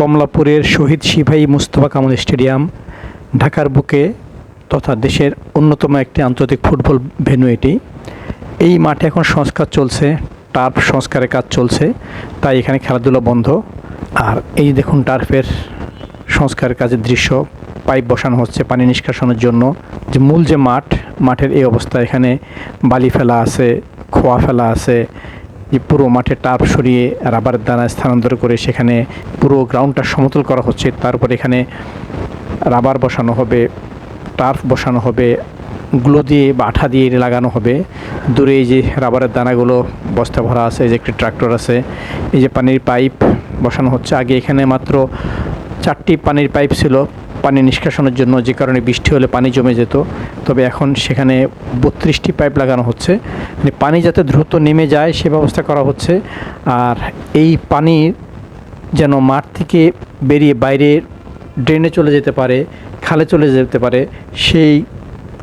কমলাপুরের শহীদ সিপাহী মুস্তফা কামাল স্টেডিয়াম, ঢাকার বুকে তথা দেশের অন্যতম একটি আন্তর্জাতিক ফুটবল ভেন্যু এটি। এই মাঠে এখন সংস্কার চলছে, টার্ফ সংস্কারের কাজ চলছে, তাই এখানে খেলাধুলা বন্ধ। আর এই দেখুন টার্ফের সংস্কারের কাজের দৃশ্য, পাইপ বসানো হচ্ছে পানি নিষ্কাশনের জন্য। যে মূল যে মাঠ, মাঠের এই অবস্থা, এখানে বালি ফেলা আছে, খোয়া ফেলা আছে পুরো মাঠে টার্ফ সরিয়ে রাবারের দানা স্থানান্তর করে সেখানে পুরো গ্রাউন্ডটা সমতল করা হচ্ছে। তারপর এখানে রাবার বসানো হবে টার্ফ বসানো হবে, গুলো দিয়ে বা আঠা দিয়ে লাগানো হবে। দূরে এই যে রাবারের দানাগুলো, বস্তা ভরা আছে, এই যে একটি ট্রাক্টর আছে, এই যে পানির পাইপ বসানো হচ্ছে। আগে এখানে মাত্র চারটি পানির পাইপ ছিল। পানি নিষ্কাশনের জন্য যে কারণে বৃষ্টি হলে পানি জমে যেত, তবে এখন সেখানে বত্রিশটি পাইপ লাগানো হচ্ছে। মানে পানি যাতে দ্রুত নেমে যায় সে ব্যবস্থা করা হচ্ছে। আর এই পানি যেন মাঠ থেকে বেরিয়ে বাইরে ড্রেনে চলে যেতে পারে, খালে চলে যেতে পারে, সেই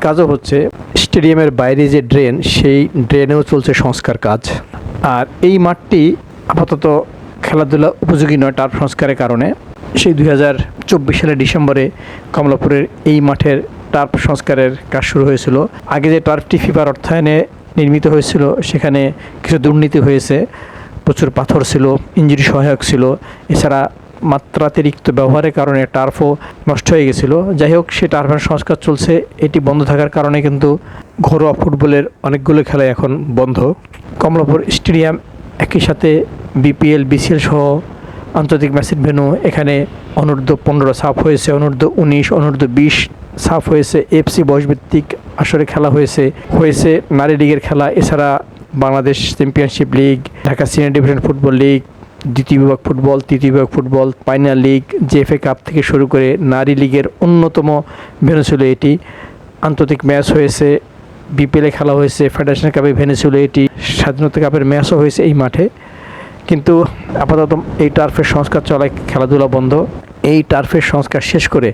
কাজও হচ্ছে। স্টেডিয়ামের বাইরে যে ড্রেন, সেই ড্রেনেও চলছে সংস্কার কাজ। আর এই মাঠটি আপাতত খেলাধুলা উপযোগী নয়, টার্ফ সংস্কারের কারণে। সেই দুই হাজার চব্বিশ সালের ডিসেম্বরে কমলাপুরের এই মাঠের টার্ফ সংস্কারের কাজ শুরু হয়েছিল। আগে যে টার্ফটি ফিফার অর্থায়নে নির্মিত হয়েছিল, সেখানে কিছু দুর্নীতি হয়েছে, প্রচুর পাথর ছিল ইঞ্জুরি সহায়ক ছিল, এছাড়া মাত্রাতিরিক্ত ব্যবহারের কারণে টার্ফও নষ্ট হয়ে গেছিল। যাই হোক সে টার্ফের সংস্কার চলছে, এটি বন্ধ থাকার কারণে কিন্তু ঘরোয়া ফুটবলের অনেকগুলো খেলা এখন বন্ধ। কমলাপুর স্টেডিয়াম একই সাথে বিপিএল, বিসিএল সহ আন্তর্জাতিক ম্যাচের ভেন্যু এখানে অনূর্ধ্ব পনেরো সাফ হয়েছে, অনূর্ধ্ব উনিশ, অনূর্ধ্ব বিশ সাফ হয়েছে। এফসি বয়সভিত্তিক আসরে খেলা হয়েছে। হয়েছে নারী লীগের খেলা, এছাড়া Bangladesh championship league, Dhaka senior division football league, দ্বিতীয় বিভাগ ফুটবল, তৃতীয় বিভাগ football final league, JFA cup থেকে শুরু করে নারী লীগের অন্যতম ভেন্যু ছিল এটি। আন্তর্জাতিক ম্যাচ হয়েছে, বিপিএলে খেলা হয়েছে, ফেডারেশন কাপে ভেন্যু ছিল এটি। স্বাধীনতা কাপের ম্যাচও হয়েছে এই মাঠে। কিন্তু আপাতত এই টার্ফের সংস্কার চলায় খেলাধুলা বন্ধ। এই টার্ফের সংস্কার শেষ করে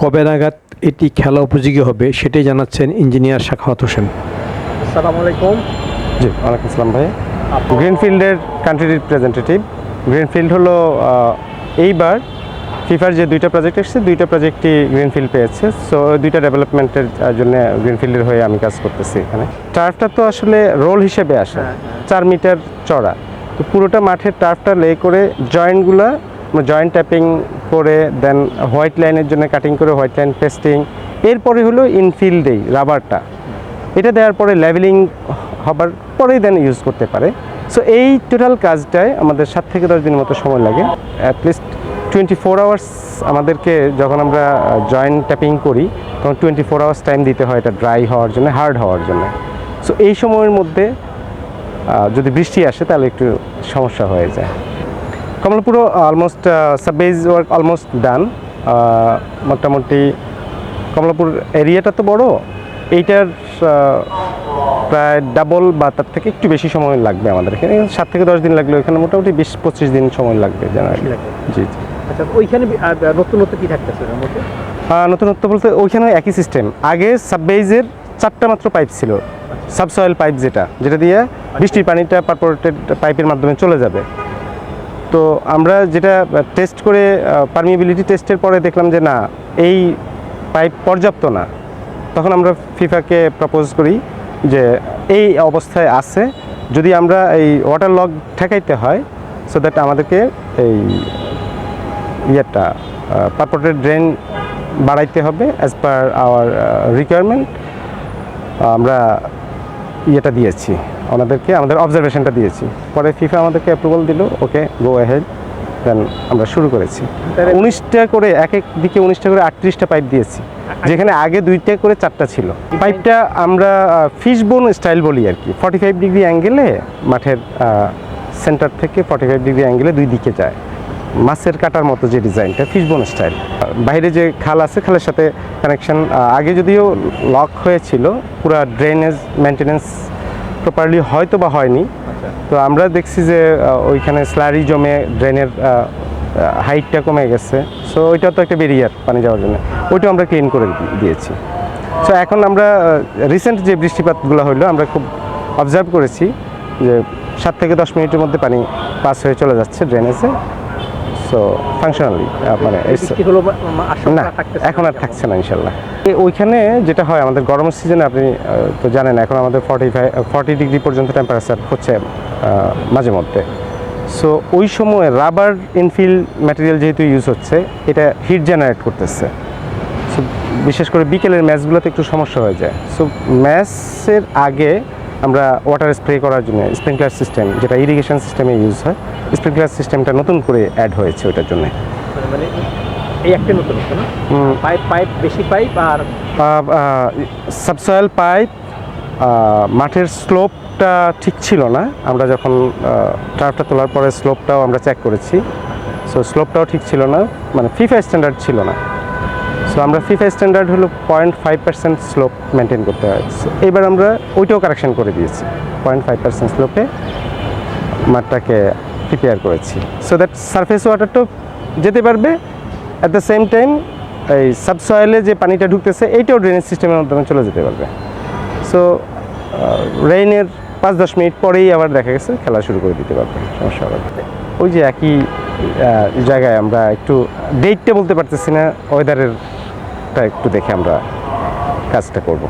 কবে নাগাদ এটি খেলা উপযোগী হবে সেটাই জানাচ্ছেন ইঞ্জিনিয়ার শাখাওয়াত হোসেন। আসসালামু আলাইকুম। জি ওয়ালাইকুম আসসালাম ভাই গ্রিনফিল্ডের কান্ট্রি রিপ্রেজেন্টেটিভ গ্রিনফিল্ড হলো এইবার ফিফার যে দুইটা প্রজেক্ট এসেছে দুইটা প্রজেক্টই গ্রিনফিল্ড পেয়েছে। সো দুইটা ডেভেলপমেন্টের জন্য গ্রিনফিল্ডের হয়ে আমি কাজ করতেছি এখানে। টার্ফটা তো আসলে রোল হিসেবে আসে। চার মিটার চড়া। পুরোটা মাঠের টার্ফটা লে করে জয়েন্টগুলো জয়েন্ট ট্যাপিং করে দেন হোয়াইট লাইনের জন্য কাটিং করে হোয়াইট লাইন পেস্টিং এরপরে হলো ইনফিল্ডেই রাবারটা এটা দেওয়ার পরে লেভেলিং হবার পরেই দেন ইউজ করতে পারে। সো এই টোটাল কাজটায় আমাদের সাত থেকে দশ দিনের মতো সময় লাগে। অ্যাটলিস্ট টোয়েন্টি ফোর আওয়ার্স আমাদেরকে যখন আমরা জয়েন্ট ট্যাপিং করি, তখন টোয়েন্টি ফোর আওয়ার্স টাইম দিতে হয় এটা ড্রাই হওয়ার জন্য হার্ড হওয়ার জন্য। সো এই সময়ের মধ্যে যদি বৃষ্টি আসে তাহলে একটু সমস্যা হয়ে যায়। Kamalapur almost subbase work almost done মোটামুটি কমলাপুর এরিয়াটা তো বড়। এইটার প্রায় ডাবল বা তার থেকে একটু বেশি সময় লাগবে আমাদের এখানে। সাত থেকে দশ দিন লাগল এখানে মোটামুটি বিশ পঁচিশ দিন সময় লাগবে জেনারেলি লাগবে। জি জি। আচ্ছা ওইখানে নতুনত্ব কি থাকতেছে নতুনত্ব বলতে ওইখানে একই সিস্টেম আগে সাববেজের চারটা মাত্র পাইপ ছিল। সাবসয়েল পাইপ যেটা যেটা দিয়ে বৃষ্টির পানিটা পারপোরেটেড পাইপের মাধ্যমে চলে যাবে। তো আমরা যেটা টেস্ট করে পারমিবিলিটি টেস্টের পরে দেখলাম যে না, এই পাইপ পর্যাপ্ত না। তখন আমরা ফিফাকে প্রপোজ করি যে এই অবস্থায় আছে, যদি আমরা এই ওয়াটার লগ ঠেকাইতে হয় সো দ্যাট আমাদেরকে এই ইয়েটা পারপোর্টেড ড্রেন বাড়াইতে হবে অ্যাজ পার আওয়ার রিকোয়ারমেন্ট আমরা ইয়েটা দিয়েছি ওনাদেরকে আমাদের অবজারভেশনটা দিয়েছি। পরে ফিফা আমাদেরকে অ্যাপ্রুভাল দিল ওকে গো অ্যাহেড দেন আমরা শুরু করেছি। উনিশটা করে এক এক দিকে উনিশটা করে আটত্রিশটা পাইপ দিয়েছি যেখানে আগে দুইটা করে চারটা ছিল। পাইপটা আমরা ফিশ বোন স্টাইল বলি আর কি। ফর্টি ফাইভ ডিগ্রি অ্যাঙ্গেলে মাঠের সেন্টার থেকে ফর্টি ফাইভ ডিগ্রি অ্যাঙ্গেলে দুই দিকে যায়। মাছের কাটার মতো যে ডিজাইনটা ফিশবোন স্টাইল বাইরে যে খাল আছে খালের সাথে কানেকশন আগে যদিও লক হয়েছিল পুরো ড্রেনেজ মেনটেনেন্স প্রপারলি হয়তো বা হয়নি। আচ্ছা। তো আমরা দেখছি যে ওইখানে স্লারি জমে ড্রেনের হাইটটা কমে গেছে। সো ওইটা তো একটা বেরিয়ার পানি যাওয়ার জন্য। ওইটাও আমরা ক্লিন করে দিয়েছি। সো এখন আমরা রিসেন্ট যে বৃষ্টিপাতগুলো হলো আমরা খুব অবজার্ভ করেছি যে সাত থেকে দশ মিনিটের মধ্যে পানি পাস হয়ে চলে যাচ্ছে ড্রেনেজে সো ফাংশনালি মানে না এখন আর থাকছে না ইনশাল্লাহ ওইখানে যেটা হয় আমাদের গরমের সিজনে আপনি তো জানেন এখন আমাদের ফর্টি ফাইভ ফর্টি ডিগ্রি পর্যন্ত টেম্পারেচার হচ্ছে মাঝে মধ্যে। সো ওই সময় রাবার ইনফিল ম্যাটেরিয়াল যেহেতু ইউজ হচ্ছে এটা হিট জেনারেট করতেছে। সো বিশেষ করে বিকেলের ম্যাচগুলোতে একটু সমস্যা হয়ে যায়। সো ম্যাচের আগে আমরা ওয়াটার স্প্রে করার জন্য স্প্রিংকলার সিস্টেম যেটা ইরিগেশন সিস্টেমে ইউজ হয় স্প্রিংকলার সিস্টেমটা নতুন করে অ্যাড হয়েছে ওটার জন্য। মানে- মানে এই একটা নতুন পাইপ পাইপ বেশি পাইপ আর সাবসয়েল পাইপ মাঠের স্লোপটা ঠিক ছিল না। আমরা যখন টার্ফটা তোলার পরে স্লোপটাও আমরা চেক করেছি। সো স্লোপটাও ঠিক ছিল না। মানে ফিফা স্ট্যান্ডার্ড ছিল না। সো আমরা ফিফা স্ট্যান্ডার্ড হলো point five percent slope maintain করতে হয় এবার আমরা ওইটাও কারেকশন করে দিয়েছি। পয়েন্ট ফাইভ পার্সেন্ট স্লোপে মাঠটাকে প্রিপেয়ার করেছি। সো দ্যাট সারফেস ওয়াটারটাও যেতে পারবে অ্যাট দ্য সেম টাইম এই সাবসয়েলে যে পানিটা ঢুকতেছে, এইটাও ড্রেনেজ সিস্টেমের মাধ্যমে চলে যেতে পারবে। সো রেইনের পাঁচ দশ মিনিট পরেই আবার দেখা গেছে, খেলা শুরু করে দিতে পারবে, সমস্যা হবে ওই যে একই জায়গায় আমরা একটু ডেটটা বলতে পারতেছি না ওয়েদারেরটা একটু দেখে আমরা কাজটা করব।